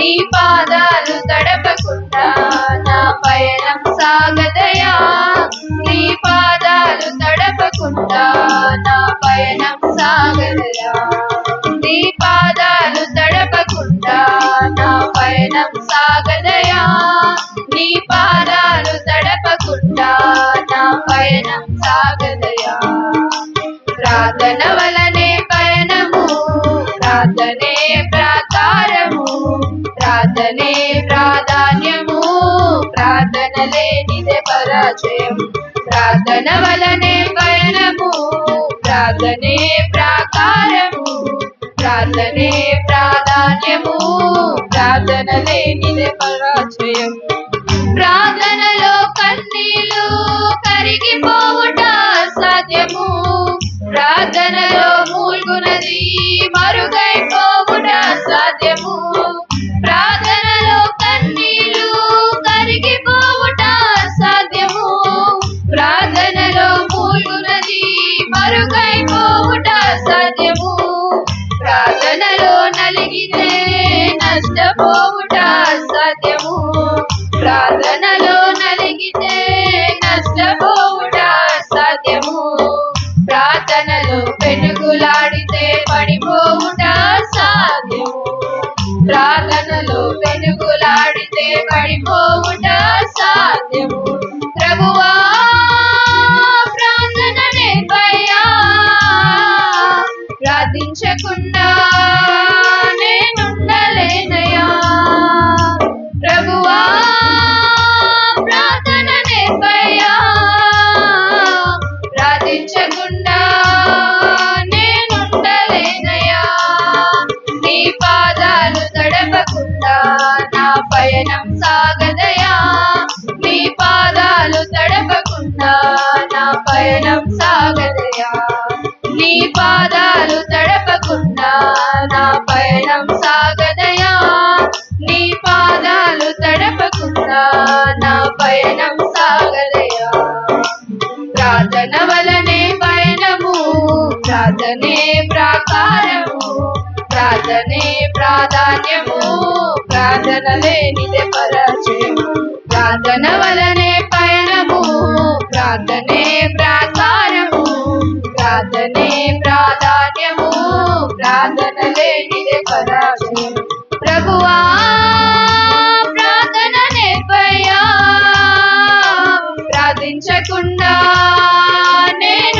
నీ పాదాలు తడపకుండా నా పయనం సాగదయా. నీ పాదాలు తడపకుండా నా పయనం సాగదయా. నీ పాదాలు తడపకుండా నా పయనం సాగదయా. నీ పాదాలు తడపకుండా నా పయనం సాగదయా. ప్రార్థన వలనే పయనము ప్రార్థనే ప్రార్థనే ప్రాకారము ప్రార్థనే ప్రాధాన్యము ప్రార్థన లేనిదే పరాజయం ప్రార్థనలో కన్నీలు కరిగిపోవుట సాధ్యము ప్రార్థనలో మూల్గునది మరుగైపోవుట సాధ్యము ప్రార్థనలో నలిగితే నష్టపోవుట. ప్రార్థనే ప్రాకారము ప్రార్థనే ప్రాధాన్యము ప్రార్థన లేనిదే పరాజయము ప్రార్థన వలనే పయనము ప్రార్థనే ప్రాకారము ప్రార్థనే ప్రాధాన్యము ప్రార్థన లేనిదే పరాజయం ప్రభువా ప్రార్థన ప్రార్థించకుండా నేను